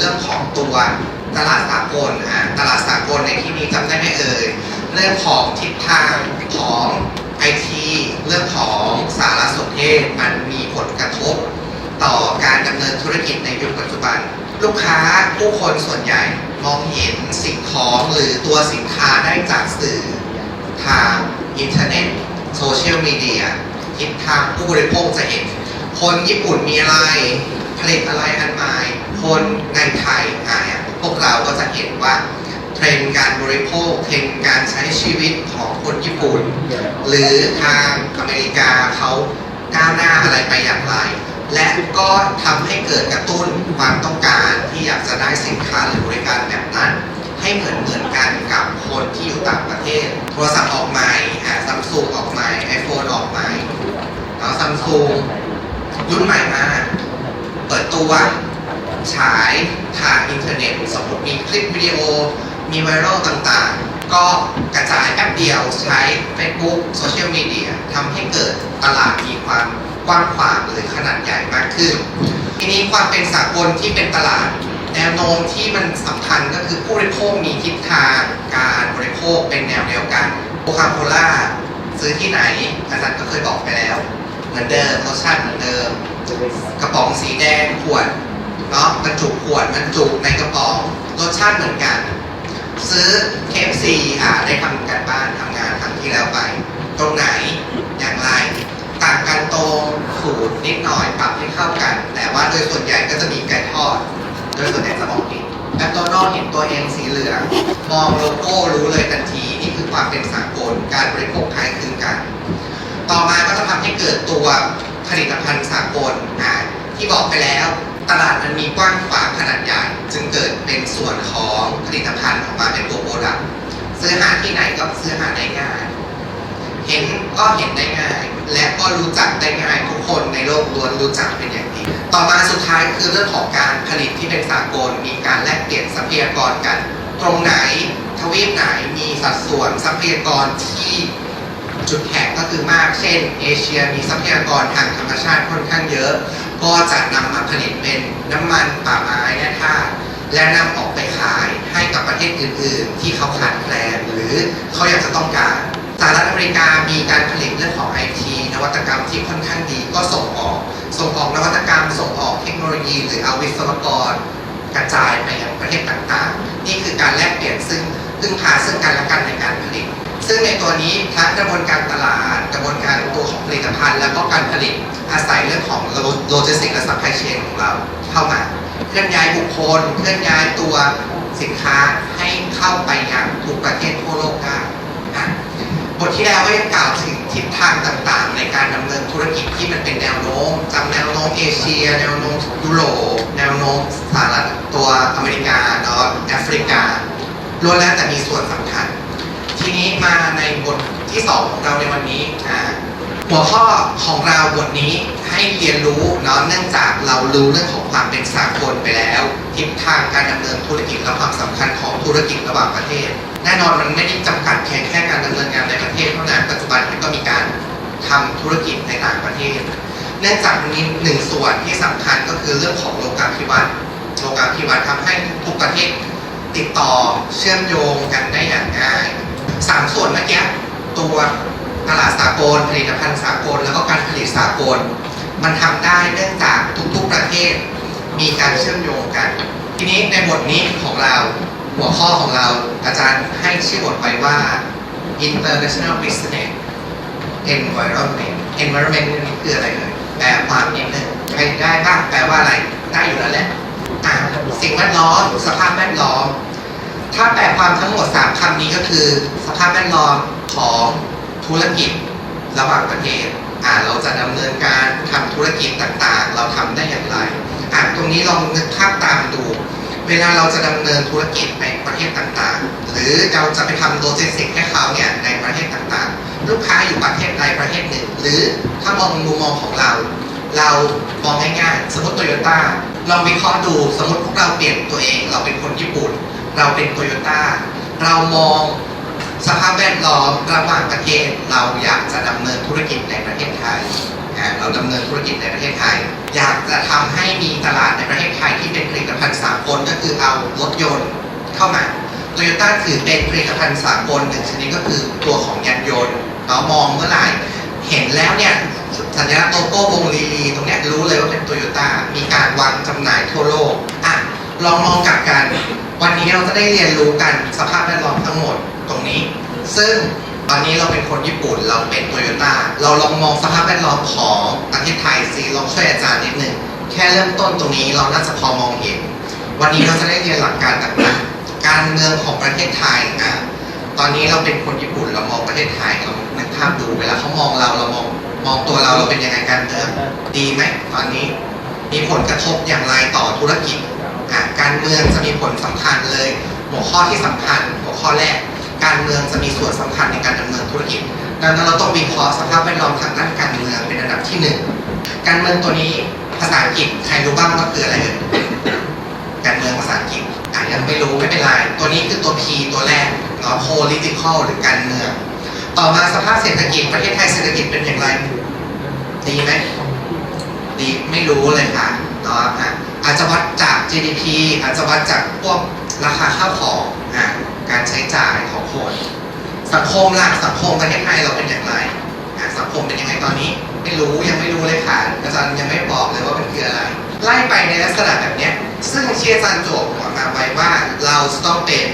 เรื่องของตัวตลาดสากลอะตลาดสากลในที่นี้จำได้ไหมเอ่ยเรื่องของทิศทางของไอทีเรื่องของสารสนเทศมันมีผลกระทบ ต่อการดำเนินธุรกิจในยุคปัจจุบัน ลูกค้าผู้คนส่วนใหญ่มองเห็นสิ่งของหรือตัวสินค้าได้จากสื่อ ทางอินเทอร์เน็ตโซเชียลมีเดียทิศทางผู้บริโภคจะเห็น คนญี่ปุ่นมีอะไร ผลิตอะไรอันใหม่ คนในไทยอะพวกเราก็จะเห็นว่าเทรนด์การบริโภคเทรนด์การใช้ชีวิตของคนญี่ปุ่น หรือทางอเมริกาเขาก้าวหน้าอะไรไปอย่างไร และก็ทำให้เกิดกระตุ้นความต้องการที่อยากจะได้สินค้าหรือบริการแบบนั้นให้เหมือนเหมือนกันกับคนที่อยู่ต่างประเทศ โทรศัพท์ออกใหม่ซัมซุงออกใหม่ไอโฟนออกใหม่แล้วซัมซุงรุ่นใหม่มาเปิดตัว ฉายทางอินเทอร์เน็ตสมมติมีคลิปวิดีโอ มีไวรัลต่างๆ ก็กระจายแอปเดียวใช้ Facebook โซเชียลมีเดียทำให้เกิดตลาดมีความกว้างขวางหรือขนาดใหญ่มากขึ้น ทีนี้ความเป็นสากลที่เป็นตลาดแนวโน้มที่มันสำคัญก็คือผู้บริโภคมีทิศทางการบริโภคเป็นแนวเดียวกันโคคาโคล่าซื้อที่ไหนอาจารย์ก็เคยบอกไปแล้ว เหมือนเดิมรสชาติเหมือนเดิม กระป๋องสีแดงขวด เนาะบรรจุขวดบรรจุในกระป๋องรสชาติเหมือนกัน ซื้อ KFC อ่าได้ทำการบ้านทำงานครั้งที่แล้วไป ตรงไหนอย่างไรต่างกันตรงสูตรนิดหน่อยปรับให้เข้ากัน แต่ว่าโดยส่วนใหญ่ก็จะมีไก่ทอด โดยส่วนใหญ่จะมองเห็นแมคโดนัลเห็นตัวเองสีเหลือง มองโลโก้รู้เลยทันที นี่คือความเป็นสากลการบริโภคคล้ายคลึงกัน ต่อมาก็จะทำให้เกิดตัวผลิตภัณฑ์สากลอ่าที่บอกไปแล้ว ตลาดมันมีกว้างขวางขนาดใหญ่จึงเกิดเป็นส่วนของผลิตภัณฑ์ออกมาเป็นตัวโปรดักต์ซื้อหาที่ไหนก็ซื้อหาได้ง่าย เห็นก็เห็นได้ง่าย และก็รู้จักได้ง่ายทุกคนในโลกล้วนรู้จักเป็นอย่างดีต่อมาสุดท้ายคือเรื่องของการผลิตที่เป็นสากลมีการแลกเปลี่ยนทรัพยากรกัน ตรงไหนทวีปไหนมีสัดส่วนทรัพยากรที่จุดแข็งก็คือมาก เช่น เอเชียมีทรัพยากรทางธรรมชาติค่อนข้างเยอะ ก็จะนำมาผลิตเป็นน้ำมันป่าไม้และธาตุและนำออกไปขายให้กับประเทศอื่น ๆ ที่เขาขาดแคลนหรือเขาอยากจะต้องการสหรัฐอเมริกามีการผลิตเรื่องของไอทีนวัตกรรมที่ค่อนข้างดีก็ส่งออก ส่งออกนวัตกรรม ส่งออกเทคโนโลยี หรือเอาวิศวกร กระจายไปยังประเทศต่าง ๆ นี่คือการแลกเปลี่ยนซึ่งพึ่งพาซึ่งกันและกันในการผลิต ซึ่งในตัวนี้ทั้งกระบวนการตลาด กระบวนการตัวของผลิตภัณฑ์ แล้วก็การผลิตอาศัยเรื่องของโลจิสติกส์และซัพพลายเชนของเราเข้ามาเคลื่อนย้ายบุคคลเคลื่อนย้ายตัวสินค้าให้เข้าไปยังทุกประเทศทั่วโลกได้บทที่แล้วก็ยังกล่าวถึงทิศทางต่างๆ ในการดำเนินธุรกิจที่มันเป็นแนวโน้มจำแนวโน้มเอเชีย แนวโน้มยุโรปแนวโน้มสหรัฐตัวอเมริกาเนาะแอฟริกาล้วนแล้วแต่มีส่วนสำคัญ ทีนี้มาในบทที่สองของเราในวันนี้อ่าหัวข้อของเราบทนี้ให้เรียนรู้เนาะเนื่องจากเรารู้เรื่องของความเป็นสากลไปแล้ว ทิศทางการดำเนินธุรกิจและความสำคัญของธุรกิจระหว่างประเทศ แน่นอนมันไม่ได้จำกัดแค่แค่การดำเนินงานในประเทศเท่านั้นปัจจุบันมันก็มีการทำธุรกิจในต่างประเทศ เนื่องจากมีหนึ่งส่วนที่สำคัญก็คือเรื่องของโลกาภิวัตน์โลกาภิวัตน์ทำให้ทุกประเทศติดต่อเชื่อมโยงกันได้อย่างง่าย สามส่วนเมื่อกี้ตัวตลาดสากลผลิตภัณฑ์สากลแล้วก็การผลิตสากล มันทำได้เนื่องจากทุกๆประเทศ มีการเชื่อมโยงกัน ทีนี้ในบทนี้ของเราหัวข้อของเราอาจารย์ให้ชื่อบทไว้ว่า international business environment environment นี่คืออะไรเลยแปลความนิดนึงใครได้บ้างแปลว่าอะไร ได้อยู่แล้วแหละอะสิ่งแวดล้อมสภาพแวดล้อม ถ้าแปลความทั้งหมด 3คำนี้ก็คือ สภาพแวดล้อมของธุรกิจระหว่างประเทศอ่าเราจะดำเนินการทำธุรกิจต่างๆ เราทำได้อย่างไรอ่าตรงนี้ลองนึกภาพตามดู เวลาเราจะดำเนินธุรกิจในประเทศต่างๆ หรือเราจะไปทำโลจิสติกให้เขาเนี่ยในประเทศต่างๆ ลูกค้าอยู่ประเทศใดประเทศหนึ่ง หรือถ้ามองมุมมองของเรา เรามองง่ายๆสมมติโตโยต้าลองวิเคราะห์ดูสมมติพวกเราเปลี่ยนตัวเอง เราเป็นคนญี่ปุ่น เราเป็นโตโยต้าเรามองสภาพแวดล้อมระหว่างประเทศเราอยากจะดำเนินธุรกิจในประเทศไทย เราดำเนินธุรกิจในประเทศไทย อยากจะทำให้มีตลาดในประเทศไทยที่เป็นผลิตภัณฑ์สากลก็คือเอารถยนต์เข้ามาโตโยต้าถือเป็นผลิตภัณฑ์สากลหนึ่งชนิดก็คือตัวของยานยนต์เรามองเมื่อไหร่เห็นแล้วเนี่ยสัญลักษณ์โลโก้วงลีลีตรงเนี้ยรู้เลยว่าเป็นโตโยต้ามีการวางจำหน่ายทั่วโลกอะลองมองกลับกัน วันนี้เราจะได้เรียนรู้กันสภาพแวดล้อมทั้งหมดตรงนี้ ซึ่งตอนนี้เราเป็นคนญี่ปุ่นเราเป็นโตโยต้าเราลองมองสภาพแวดล้อมของประเทศไทยสิลองช่วยอาจารย์นิดนึงแค่เริ่มต้นตรงนี้เราน่าจะพอมองเห็น วันนี้เราจะได้เรียนหลักการต่างๆการเมืองของประเทศไทยอะตอนนี้เราเป็นคนญี่ปุ่นเรามองประเทศไทยเรานึกภาพดูเวลาเขามองเราเรามองมองตัวเราเราเป็นยังไงกันเมือดีไหมตอนนี้มีผลกระทบอย่างไรต่อธุรกิจ การเมืองจะมีผลสำคัญเลย หัวข้อที่สำคัญ หัวข้อแรก การเมืองจะมีส่วนสำคัญในการดำเนินธุรกิจ ดังนั้นเราต้องวิเคราะห์สภาพแวดล้อมทางด้านการเมืองเป็นอันดับที่หนึ่งการเมืองตัวนี้ภาษาอังกฤษใครรู้บ้างว่าคืออะไรเอ่ยการเมืองภาษาอังกฤษอะยังไม่รู้ไม่เป็นไรตัวนี้คือตัว P ตัวแรกเนาะ political หรือการเมือง ต่อมาสภาพเศรษฐกิจประเทศไทยเศรษฐกิจเป็นอย่างไร ดีไหมดีไม่รู้เลยค่ะเนาะ อาจจะวัดจาก GDP อาจจะวัดจากพวกราคาข้าวของอะการใช้จ่ายของคนสังคมล่ะสังคมประเทศไทยเราเป็นอย่างไรสังคมเป็นยังไงตอนนี้ไม่รู้ยังไม่รู้เลยค่ะอาจารย์ยังไม่บอกเลยว่ามันคืออะไร ไล่ไปในลักษณะแบบเนี้ยซึ่งเชียร์อาจารย์โจทย์หัวมาไว้ว่าเราจะต้องเป็น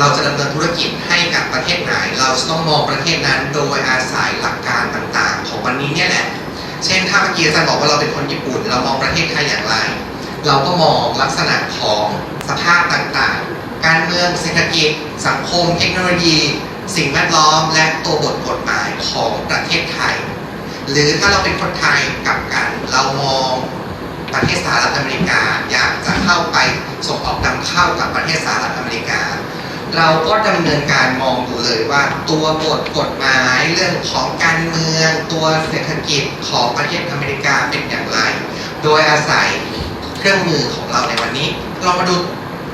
เราจะดำเนินธุรกิจให้กับประเทศไหน เราจะต้องมองประเทศนั้นโดยอาศัยหลักการต่างๆ ของวันนี้เนี่ยแหละ เช่นถ้าเมื่อกี้อาจารย์บอกว่าเราเป็นคนญี่ปุ่น เรามองประเทศไทยอย่างไร เราก็มองลักษณะของสภาพต่างๆ การเมืองเศรษฐกิจ สังคม เทคโนโลยี สิ่งแวดล้อม และตัวบทกฎหมายของประเทศไทย หรือถ้าเราเป็นคนไทยกับกันเรามองประเทศสหรัฐอเมริกาอยากจะเข้าไปส่งออกนำเข้ากับประเทศสหรัฐอเมริกา เราก็ดำเนินการมองดูเลยว่า ตัวบทกฎหมายเรื่องของการเมือง ตัวเศรษฐกิจของประเทศอเมริกาเป็นอย่างไร โดยอาศัยเครื่องมือของเราในวันนี้เรามาดู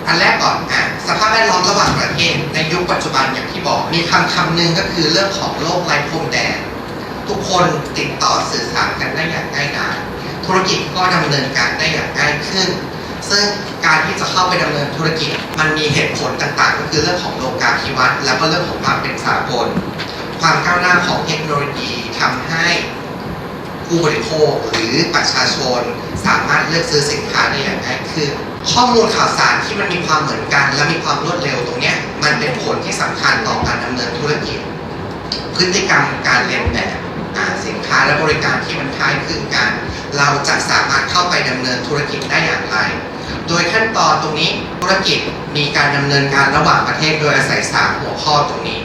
อันแรกก่อนอะสภาพแวดล้อมระหว่างประเทศในยุคปัจจุบันอย่างที่บอกมีคำคำหนึ่งก็คือเรื่องของโลกไร้พรมแดน ทุกคนติดต่อสื่อสารกันได้อย่างง่ายดายธุรกิจก็ดำเนินการได้อย่างง่ายขึ้น ซึ่งการที่จะเข้าไปดำเนินธุรกิจ มันมีเหตุผลต่างๆ ก็คือเรื่องของโลกาภิวัตน์แล้วก็เรื่องของความเป็นสากล ความก้าวหน้าของเทคโนโลยีทำให้ผู้บริโภคหรือประชาชนสามารถเลือกซื้อสินค้าได้อย่างง่ายขึ้นข้อมูลข่าวสารที่มันมีความเหมือนกัน และมีความรวดเร็วตรงนี้มันเป็นผลที่สำคัญต่อการดำเนินธุรกิจ พฤติกรรมการเรียนแบบสินค้าและบริการที่มันคล้ายคลึงกัน เราจะสามารถเข้าไปดำเนินธุรกิจได้อย่างไร โดยขั้นตอนตรงนี้ธุรกิจมีการดำเนินการระหว่างประเทศโดยอาศัยสามหัวข้อตรงนี้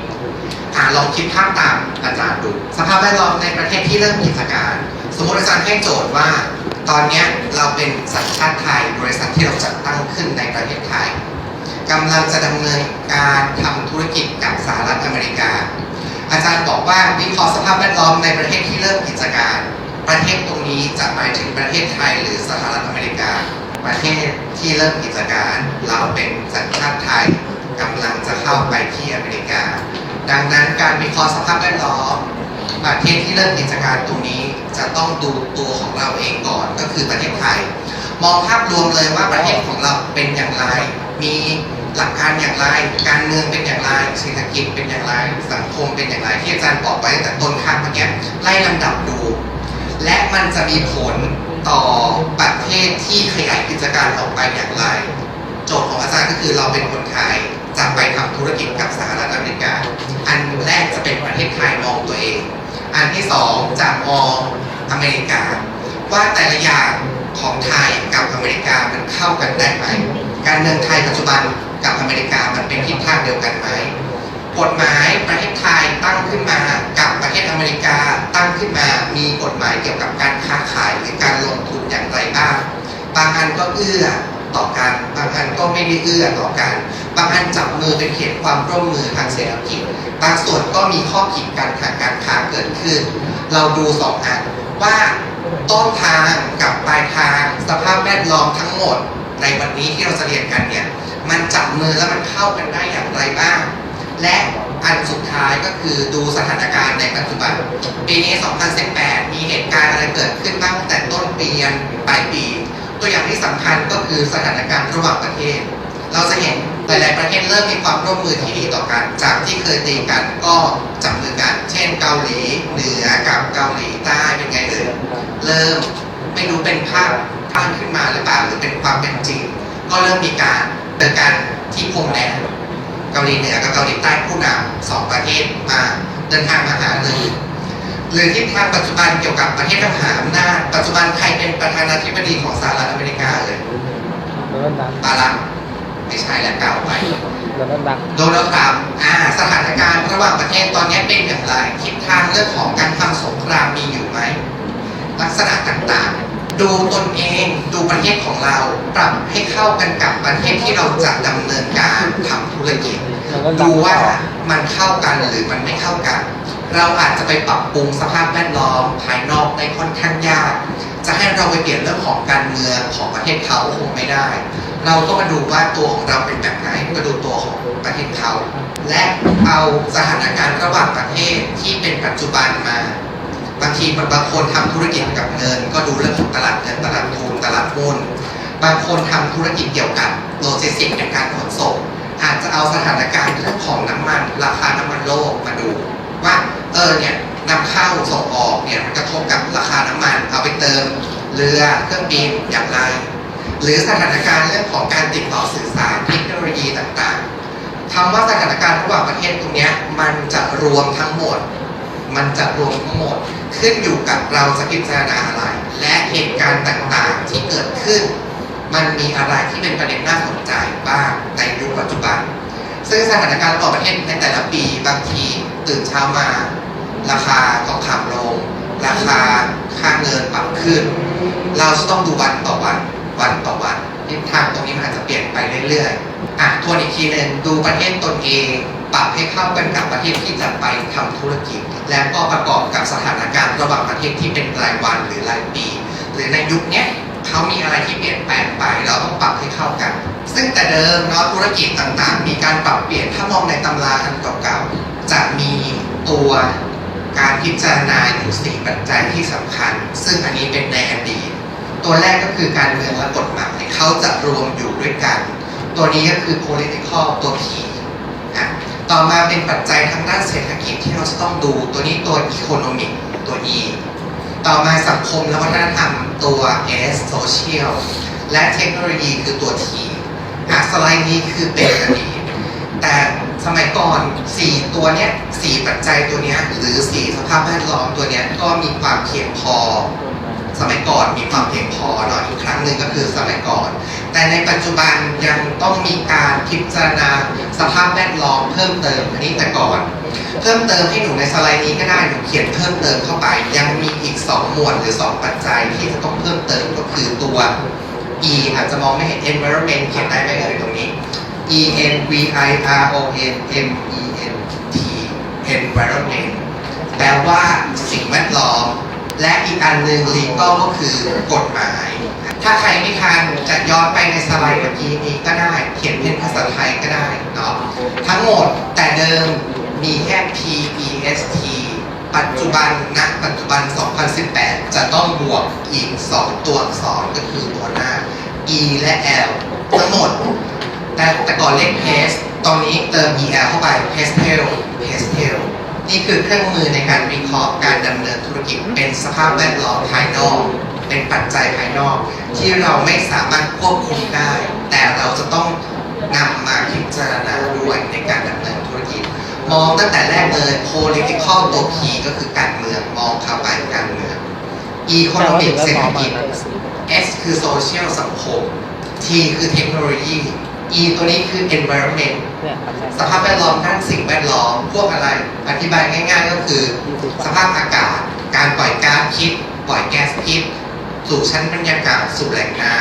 อ่าลองคิดภาพตามอาจารย์ดู สภาพแวดล้อมในประเทศที่เริ่มกิจการ สมมติอาจารย์ให้โจทย์ว่า ตอนนี้เราเป็นสัญชาติไทยบริษัทที่เราจัดตั้งขึ้นในประเทศไทยกำลังจะดำเนินการทำธุรกิจกับสหรัฐอเมริกา อาจารย์บอกว่าวิเคราะห์สภาพแวดล้อมในประเทศที่เริ่มกิจการ ประเทศตรงนี้จะหมายถึงประเทศไทยหรือสหรัฐอเมริกา ประเทศที่เริ่มกิจการ เราเป็นสัญชาติไทยกำลังจะเข้าไปที่อเมริกา ดังนั้นการวิเคราะห์สภาพแวดล้อมประเทศที่เริ่มกิจการตรงนี้จะต้องดูตัวของเราเองก่อนก็คือประเทศไทย มองภาพรวมเลยว่าประเทศของเราเป็นอย่างไร มีหลักการอย่างไร การเมืองเป็นอย่างไรเศรษฐกิจเป็นอย่างไร สังคมเป็นอย่างไรที่อาจารย์บอกไว้ตั้งแต่ต้นข้างเมื่อกี้ไล่ลำดับดู และมันจะมีผล ต่อประเทศที่ขยายกิจการออกไปอย่างไร โจทย์ของอาจารย์ก็คือเราเป็นคนไทยจะไปทำธุรกิจกับสหรัฐอเมริกา อันแรกจะเป็นประเทศไทยมองตัวเอง อันที่สองจะมองอเมริกา ว่าแต่ละอย่างของไทยกับอเมริกามันเข้ากันได้ไหมการเมืองไทยปัจจุบันกับอเมริกามันเป็นทิศทางเดียวกันไหม กฎหมายประเทศไทยตั้งขึ้นมากับประเทศอเมริกาตั้งขึ้นมา มีกฎหมายเกี่ยวกับการค้าขายหรือการลงทุนอย่างไรบ้าง บางอันก็เอื้อต่อกัน บางอันก็ไม่ได้เอื้อต่อกัน บางอันจับมือเป็นเขตความร่วมมือทางเศรษฐกิจ บางส่วนก็มีข้อขีดกันทางการค้าเกิดขึ้น เราดูสองอันว่าต้นทางกับปลายทางสภาพแวดล้อมทั้งหมด ในวันนี้ที่เราจะเรียนกันเนี่ย มันจับมือแล้วมันเข้ากันได้อย่างไรบ้าง และอันสุดท้ายก็คือดูสถานการณ์ในปัจจุบัน ปีนี้ 2018 มีเหตุการณ์อะไรเกิดขึ้นบ้างตั้งแต่ต้นปียันปลายปี ตัวอย่างที่สำคัญก็คือสถานการณ์ระหว่างประเทศ เราจะเห็นหลาย ๆ ประเทศเริ่มมีความร่วมมือที่ดีต่อกัน จากที่เคยตีกันก็จับมือกัน เช่นเกาหลีเหนือกับเกาหลีใต้เป็นไงเลยเริ่มไม่รู้เป็นภาพตั้งขึ้นมาหรือเปล่าหรือเป็นความเป็นจริง ก็เริ่มมีการเดินกันที่พรมแดน เกาหลีเหนือกับเกาหลีใต้ผู้นำสองประเทศมาเดินทางมาหารือหรือทิศทางปัจจุบันเกี่ยวกับประเทศมหาอำนาจปัจจุบันใครเป็นประธานาธิบดีของสหรัฐอเมริกาเลยโดนัลด์ดังบารักไม่ใช่แล้วเก่าไปโดนัลด์ดังโดนัลด์ทรัมป์อ่าสถานการณ์ระหว่างประเทศตอนนี้เป็นอย่างไรทิศทางเรื่องของการทำสงครามมีอยู่ไหมลักษณะต่างๆ ดูตนเองดูประเทศของเรา ปรับให้เข้ากันกับประเทศที่เราจะดำเนินการทำธุรกิจดูว่ามันเข้ากันหรือมันไม่เข้ากัน เราอาจจะไปปรับปรุงสภาพแวดล้อมภายนอกได้ค่อนข้างยาก จะให้เราไปเปลี่ยนเรื่องของการเมืองของประเทศเขาคงไม่ได้ เราก็มาดูว่าตัวของเราเป็นแบบไหนมาดูตัวของประเทศเขา และเอาสถานการณ์ระหว่างประเทศที่เป็นปัจจุบันมา บางทีบางคนทำธุรกิจกับเงิน ก็ดูเรื่องของตลาดเงินตลาดทุนตลาดหุ้นบางคนทำธุรกิจเกี่ยวกับโลจิสติกส์ในการขนส่งอาจจะเอาสถานการณ์เรื่องของน้ำมัน ราคาน้ำมันโลกมาดู ว่าเออเนี่ยนำเข้าส่งออกเนี่ยมันกระทบกับราคาน้ำมัน เอาไปเติมเรือเครื่องบินอย่างไร หรือสถานการณ์เรื่องของการติดต่อสื่อสารเทคโนโลยีต่างๆคำว่าสถานการณ์ระหว่างประเทศตรงนี้มันจะรวมทั้งหมด มันจะรวมทั้งหมดขึ้นอยู่กับเราจะพิจารณาอะไร และเหตุการณ์ต่างๆที่เกิดขึ้น มันมีอะไรที่เป็นประเด็นน่าสนใจบ้างในยุคปัจจุบัน ซึ่งสถานการณ์ระหว่างประเทศในแต่ละปีบางทีตื่นเช้ามา ราคาทองคำลง ราคาค่าเงินปรับขึ้น เราจะต้องดูวันต่อวันวันต่อวันทิศทางตรงนี้มันอาจจะเปลี่ยนไปเรื่อยๆอะทวนอีกทีหนึ่งดูประเทศตนเอง ปรับให้เข้ากันกับประเทศที่จะไปทำธุรกิจ แล้วก็ประกอบกับสถานการณ์ระหว่างประเทศที่เป็นรายวันหรือรายปี หรือในยุคนี้เขามีอะไรที่เปลี่ยนแปลงไปเราต้องปรับให้เข้ากัน ซึ่งแต่เดิมเนาะธุรกิจต่างๆ มีการปรับเปลี่ยนถ้ามองในตำราอันเก่าๆจะมีตัวการพิจารณาอยู่สี่ปัจจัยที่สำคัญ ซึ่งอันนี้เป็นในอดีตตัวแรกก็คือการเมืองและกฎหมายเขาจะรวมอยู่ด้วยกัน ตัวนี้ก็คือ political ตัว P อะ ต่อมาเป็นปัจจัยทางด้านเศรษฐกิจที่เราจะต้องดูตัวนี้ตัว economic ตัว E ต่อมาสังคมและวัฒนธรรมตัว S social และเทคโนโลยีคือตัว T อะสไลด์นี้คือเป็นอดีตแต่สมัยก่อน 4 ตัวเนี้ย4ปัจจัยตัวเนี้ยหรือ 4 สภาพแวดล้อมตัวเนี้ยก็มีความเพียงพอ สมัยก่อนมีความเพียงพอหน่อยอีกครั้งหนึ่งก็คือสมัยก่อน แต่ในปัจจุบันยังต้องมีการพิจารณาสภาพแวดล้อมเพิ่มเติมอันนี้แต่ก่อน เพิ่มเติมให้หนูในสไลด์นี้ก็ได้หนูเขียนเพิ่มเติมเข้าไป ยังมีอีก 2 หมวดหรือ 2 ปัจจัยที่จะต้องเพิ่มเติมก็คือตัว E อาจจะมองไม่เห็น environment เขียนได้ไหมเอ่ยตรงนี้ E N V I R O N M E N T environment แปลว่าสิ่งแวดล้อม และอีกอันหนึ่ง legal ก็คือกฎหมาย ถ้าใครไม่ทันจะย้อนไปในสไลด์เมื่อกี้นี้ก็ได้ เขียนเป็นภาษาไทยก็ได้เนาะทั้งหมดแต่เดิมมีแค่ P E S T ปัจจุบันณปัจจุบัน 2018 จะต้องบวกอีก 2 ตัวอักษรก็คือตัวหน้า E และ L ทั้งหมด แต่แต่ก่อนเลข PES ตอนนี้เติม EL เข้าไป PESTEL PESTEL นี่คือเครื่องมือในการวิเคราะห์การดำเนินธุรกิจเป็นสภาพแวดล้อมภายนอก เป็นปัจจัยภายนอก ที่เราไม่สามารถควบคุมได้ แต่เราจะต้องนำมาพิจารณาด้วยในการดำเนินธุรกิจ มองตั้งแต่แรกเลย political ตัว P ก็คือการเมืองมองเข้าไปการเมือง economic เศรษฐกิจ S คือ social สังคม T คือเทคโนโลยี E ตัวนี้คือ environment เนี่ยสภาพแวดล้อมด้านสิ่งแวดล้อมพวกอะไร อธิบายง่าย ๆ ก็คือ สภาพอากาศ การปล่อยก๊าซพิษปล่อยแก๊สพิษสู่ชั้นบรรยากาศสู่แหล่งน้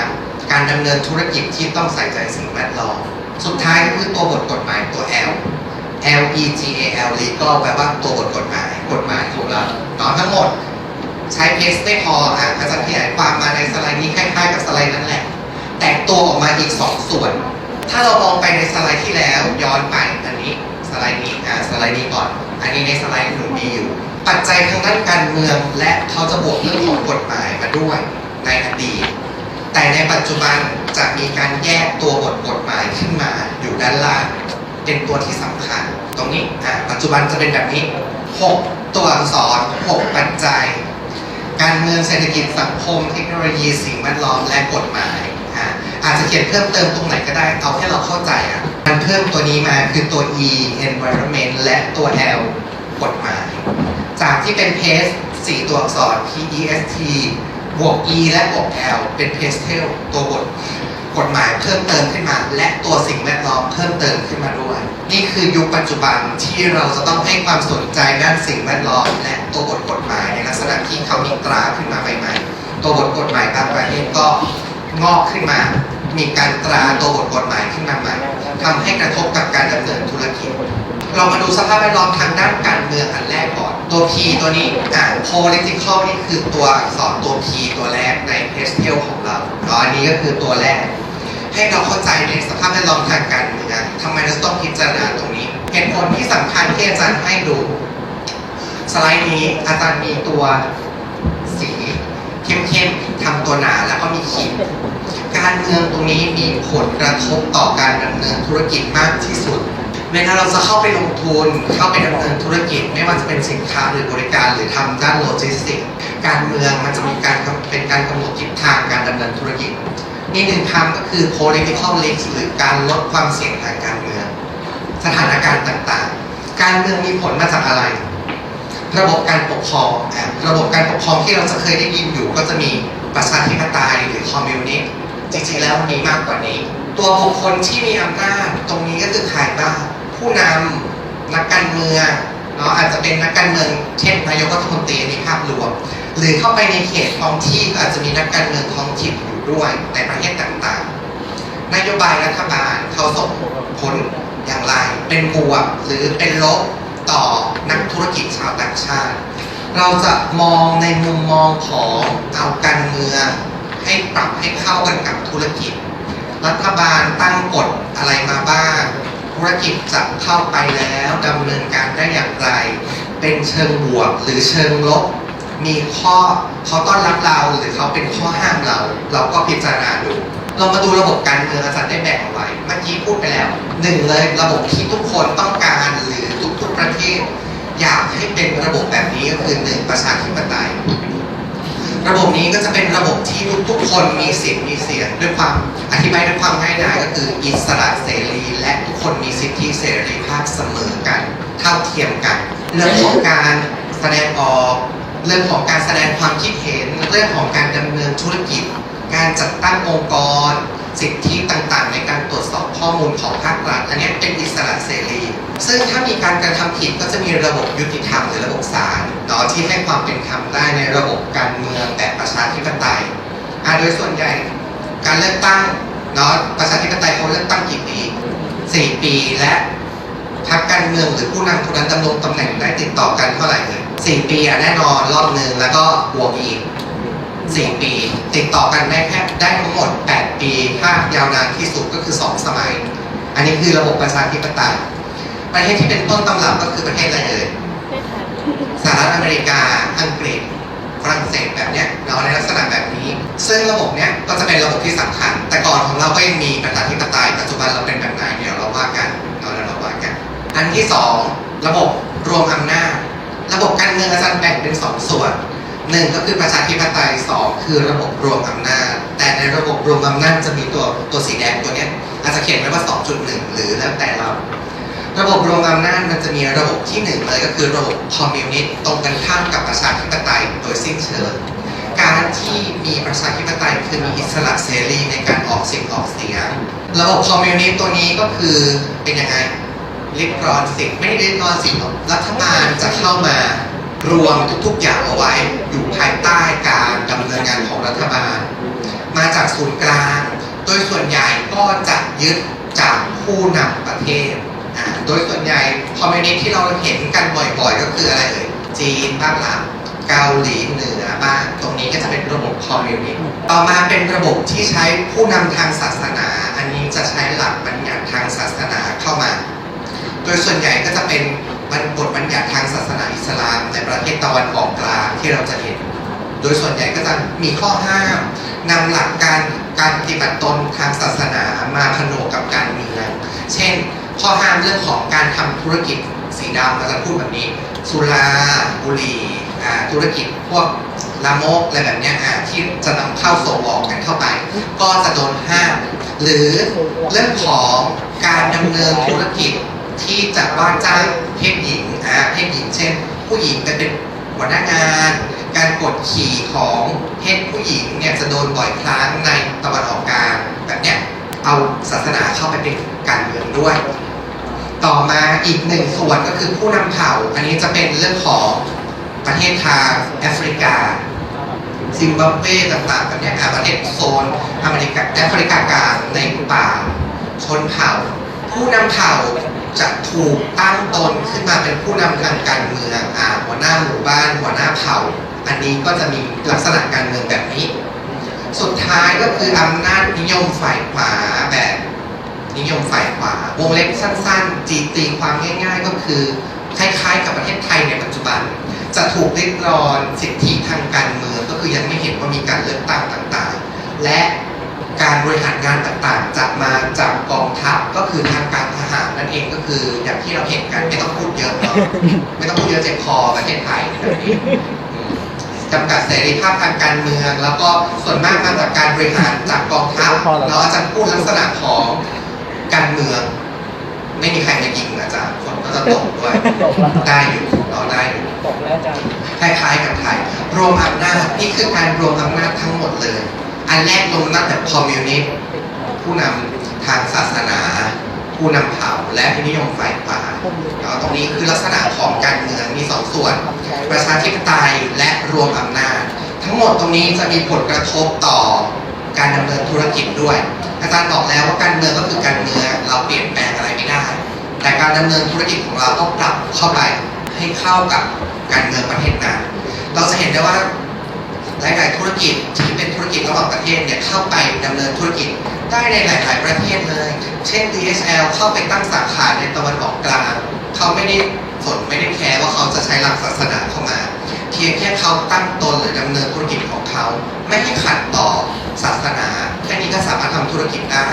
การดำเนินธุรกิจที่ต้องใส่ใจสิ่งแวดล้อมสุดท้ายก็คือตัวบทกฎหมายตัว L L E G A L legal แปลว่าตัวบทกฎหมายกฎหมายของเราเนาะทั้งหมดใช้เพสไม่พออะอาจารย์ขยายความมาในสไลด์นี้คล้ายๆกับสไลด์นั้นแหละ แตกตัวออกมาอีก 2 ส่วน ถ้าเรามองไปในสไลด์ที่แล้วย้อนไปอันนี้สไลด์นี้อ่าสไลด์นี้ก่อน อันนี้ในสไลด์หนูมีอยู่ ปัจจัยทางด้านการเมืองและเขาจะบวกเรื่องของกฎหมายมาด้วยในอดีตแต่ในปัจจุบันจะมีการแยกตัวบทกฎหมายขึ้นมาอยู่ด้านล่างเป็นตัวที่สำคัญ ตรงนี้อะปัจจุบันจะเป็นแบบนี้ 6 ตัวอักษร 6 ปัจจัย การเมืองเศรษฐกิจสังคม เทคโนโลยีสิ่งแวดล้อมและกฎหมาย อาจจะเขียนเพิ่มเติมตรงไหนก็ได้ เอาแค่เราเข้าใจอะมันเพิ่มตัวนี้มาคือตัว e environment และตัว l กฎหมาย จากที่เป็นเพสสี่ตัวอักษร P E S T บวก E และบวก L เป็นเพสเทลตัวบทกฎหมายเพิ่มเติมขึ้นมา และตัวสิ่งแวดล้อมเพิ่มเติมขึ้นมาด้วย นี่คือยุคปัจจุบันที่เราจะต้องให้ความสนใจด้านสิ่งแวดล้อม และตัวบทกฎหมายในลักษณะที่เขามีตราขึ้นมาใหม่ๆตัวบทกฎหมายบางประเทศก็งอกขึ้นมา มีการตราตัวบทกฎหมายขึ้นมาใหม่ทำให้กระทบกับการดำเนินธุรกิจ เรามาดูสภาพแวดล้อมทางด้านการเมืองอันแรกก่อน ตัว P ตัวนี้อ่า political นี่คือตัวอักษรตัว P ตัวแรกใน p a s t e l ของเราอ๋ออันนี้ก็คือตัวแรก ให้เราเข้าใจในสภาพแวดล้อมทางการเมืองทำไมเราต้องพิจารณาตรงนี้เหตุผลที่สำคัญที่อาจารย์ให้ดูสไลด์นี้อาจารย์มีตัวสีเข้มๆทำตัวหนาแล้วก็มีขีด การเมืองตรงนี้มีผลกระทบต่อการดำเนินธุรกิจมากที่สุดเวลาเราจะเข้าไปลงทุนเข้าไปดำเนินธุรกิจ ไม่ว่าจะเป็นสินค้าหรือบริการหรือทำด้านโลจิสติกส์การเมืองมันจะมีการเป็นการกำหนดทิศทางการดำเนินธุรกิจนี่หนึ่งคำก็คือ political risk หรือการลดความเสี่ยงทางการเมือง สถานการณ์ต่างๆ การเมืองมีผลมาจากอะไร ระบบการปกครองระบบการปกครองที่เราจะเคยได้ยินอยู่ก็จะมีประชาธิปไตยหรือคอมมิวนิสต์ จริงๆแล้วมีมากกว่านี้ ตัวบุคคลที่มีอำนาจตรงนี้ก็คือใครบ้างผู้นำนักการเมืองเนาะอาจจะเป็นนักการเมืองเช่นนายกรัฐมนตรีในภาพรวม หรือเข้าไปในเขตท้องที่อาจจะมีนักการเมืองท้องถิ่นอยู่ด้วยในประเทศต่างๆ นโยบายรัฐบาลเขาส่งผลอย่างไร เป็นบวกหรือเป็นลบต่อนักธุรกิจชาวต่างชาติ เราจะมองในมุมมองของเอาการเมือง ให้ปรับให้เข้ากันกับธุรกิจ รัฐบาลตั้งกฎอะไรมาบ้าง ธุรกิจจะเข้าไปแล้วดำเนินการได้อย่างไร เป็นเชิงบวกหรือเชิงลบ มีข้อเขาต้อนรับเราหรือเขาเป็นข้อห้ามเรา เราก็พิจารณาดูเรามาดูระบบการเมืองอาจารย์ได้แบ่งเอาไว้ เมื่อกี้พูดไปแล้วหนึ่งเลยระบบที่ทุกคนต้องการหรือทุกๆประเทศ อยากให้เป็นระบบแบบนี้ก็คือหนึ่งประชาธิปไตย ระบบนี้ก็จะเป็นระบบที่ทุกคนมีสิทธิ์มีเสียงด้วยความอธิบายด้วยความง่ายดายก็คืออิสระเสรีและทุกคนมีสิทธิเสรีภาพเสมอกัน เท่าเทียมกัน เรื่องของการแสดงออกเรื่องของการแสดงความคิดเห็นเรื่องของการดำเนินธุรกิจ การจัดตั้งองค์กร สิทธิต่างๆ ในการตรวจสอบข้อมูลของภาครัฐอันนี้เป็นอิสระเสรี ซึ่งถ้ามีการกระทำผิดก็จะมีระบบยุติธรรมหรือระบบศาล นาะที่ให้ความเป็นธรรมได้ในระบบการเมืองแบบประชาธิปไตยอะโดยส่วนใหญ่การเลือกตั้งเนาะประชาธิปไตยเขาเลือกตั้งกี่ปีสี่ปีและพรรคการเมืองหรือผู้นำคนนั้นดำรงตำแหน่งได้ติดต่อกันเท่าไหร่เลยสี่ปีอะแน่นอนรอบหนึ่งแล้วก็บวกอีกสี่ปี ติดต่อกันได้แค่ได้ทั้งหมด 8 ปีถ้ายาวนานที่สุดก็คือ 2 สมัย อันนี้คือระบบประชาธิปไตยประเทศที่เป็นต้นตำรับก็คือประเทศอะไรเอ่ย สหรัฐอเมริกา อังกฤษ ฝรั่งเศสแบบเนี้ยเนาในลักษณะแบบนี้ ซึ่งระบบเนี้ยก็จะเป็นระบบที่สำคัญ แต่ก่อนของเราก็ยังมีประชาธิปไตยปัจจุบันเราเป็นแบบไหนเดี๋ยวเราว่ากันเนาะเดี๋ยวเราว่ากัน อันที่สองระบบรวมอำนาจ ระบบการเมืองอาจารย์แบ่งเป็นสองส่วนหนึ่งก็คือประชาธิปไตยสองคือระบบรวมอำนาจ แต่ในระบบรวมอำนาจจะมีตัวตัวสีแดงตัวเนี้ยอาจจะเขียนไว้ว่า 2.1 หรือแล้วแต่เรา ระบบรวมอำนาจมันจะมีระบบที่หนึ่งเลยก็คือระบบคอมมิวนิสต์ตรงกันข้ามกับประชาธิปไตยโดยสิ้นเชิงการที่มีประชาธิปไตยคือมีอิสระเสรีในการออกเสียงออกเสียงระบบคอมมิวนิสต์ตัวนี้ก็คือเป็นยังไงริดรอนสิทธิ์ไม่ได้ริดรอนสิทธิ์รัฐบาลจะเข้ามารวมทุกๆอย่างเอาไว้ อยู่ภายใต้การดำเนินงานของรัฐบาล มาจากศูนย์กลาง โดยส่วนใหญ่ก็จะยึดจากผู้นำประเทศ โดยส่วนใหญ่คอมมิวนิสต์ที่เราเห็นกันบ่อยๆ ก็คืออะไรเอ่ยจีนบ้างละเกาหลีเหนือบ้างตรงนี้ก็จะเป็นระบบคอมมิวนิสต์ต่อมาเป็นระบบที่ใช้ผู้นำทางศาสนา อันนี้จะใช้หลักบัญญัติทางศาสนาเข้ามา โดยส่วนใหญ่ก็จะเป็นบทบัญญัติทางศาสนาอิสลามในประเทศตะวันออกกลางที่เราจะเห็น โดยส่วนใหญ่ก็จะมีข้อห้ามนำหลักการการปฏิบัติตนทางศาสนามาผนวกกับการเมืองเช่น ข้อห้ามเรื่องของการทำธุรกิจสีดำเราจะพูดแบบนี้ สุราบุหรี่ธุรกิจพวกลามกอะไรแบบเนี้ยที่จะนำเข้าส่งออกกันเข้าไป ก็จะโดนห้าม หรือเรื่องของการดำเนินธุรกิจที่จะว่าจ้างเพศหญิงเพศหญิง เช่น ผู้หญิงไปเป็นหัวหน้างาน การกดขี่ของเพศผู้หญิงเนี่ยจะโดนบ่อยครั้งในตะวันออกกลางแบบเนี้ยเอาศาสนาเข้าไปเป็นการเมืองด้วย ต่อมาอีกหนึ่งส่วนก็คือผู้นำเผ่า อันนี้จะเป็นเรื่องของประเทศทางแอฟริกาซิมบับเวต่างๆแบบเนี้ยอะประเทศโซนอเมริกาแอฟริกากลางในป่าชนเผ่า ผู้นำเผ่าจะถูกตั้งตนขึ้นมาเป็นผู้นำทางการเมืองอ่าหัวหน้าหมู่บ้านหัวหน้าเผ่า อันนี้ก็จะมีลักษณะการเมืองแบบนี้ สุดท้ายก็คืออำนาจนิยมฝ่ายขวาแบบ นิยมฝ่ายขวา วงเล็บสั้นๆ จีตีความง่ายๆ ก็คือ คล้ายๆ กับประเทศไทยในปัจจุบัน จะถูกริดรอนสิทธิทางการเมืองก็คือยังไม่เห็นว่ามีการเลือกตั้งต่างๆ และการบริหารงานต่างๆ จะมาจากกองทัพก็คือทางการทหารนั่นเองก็คืออย่างที่เราเห็นกันไม่ต้องพูดเยอะเนาะไม่ต้องพูดเยอะเจ็บคอประเทศไทยแบบนี้จำกัดเสรีภาพทางการเมือง แล้วก็ส่วนมากมาจากการบริหารจากกองทัพเราอาจารย์พูดลักษณะของ การเมือง ไม่มีใครมายิงอาจารย์ฝนก็จะตกด้วยตกแล้วได้อยู่เราได้อยู่ตกแล้วอาจารย์คล้ายๆกับไทยรวมอำนาจนี่คือการรวมอำนาจทั้งหมดเลย อันแรกรวมอำนาจแบบคอมมิวนิสต์ผู้นำทางศาสนา ผู้นำเผ่าและผู้นิยมฝ่ายขวาแล้วตรงนี้คือลักษณะของการเมืองมีสองส่วน ประชาธิปไตยและรวมอำนาจ ทั้งหมดตรงนี้จะมีผลกระทบต่อการดำเนินธุรกิจด้วย อาจารย์บอกแล้วว่าการเมืองก็คือการเมืองเราเปลี่ยนแปลงอะไรไม่ได้ แต่การดำเนินธุรกิจของเราต้องปรับเข้าไปให้เข้ากับการเมืองประเทศนั้นเราจะเห็นได้ว่าหลาย ๆ ธุรกิจที่เป็นธุรกิจระหว่างประเทศเนี่ยเข้าไปดำเนินธุรกิจได้ในหลาย ๆ ประเทศเลย เช่น DHL เข้าไปตั้งสาขาในตะวันออกกลาง เขาไม่ได้สนไม่ได้แคร์ว่าเขาจะใช้หลักศาสนาเข้ามา เพียงแค่เขาตั้งตนหรือดำเนินธุรกิจของ เขาไม่ให้ขัดต่อศาสนาแค่นี้ก็สามารถทำธุรกิจได้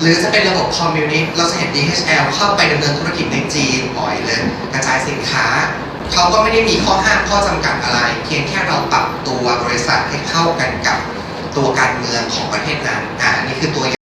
หรือจะเป็นระบบคอมมิวนิสต์เราจะเห็น DHL เข้าไปดำเนินธุรกิจในจีนบ่อยเลยกระจายสินค้า เขาก็ไม่ได้มีข้อห้ามข้อจำกัดอะไร เพียงแค่เราปรับตัวบริษัทให้เข้ากันกับตัวการเมืองของประเทศนั้นอ่านี่คือตัว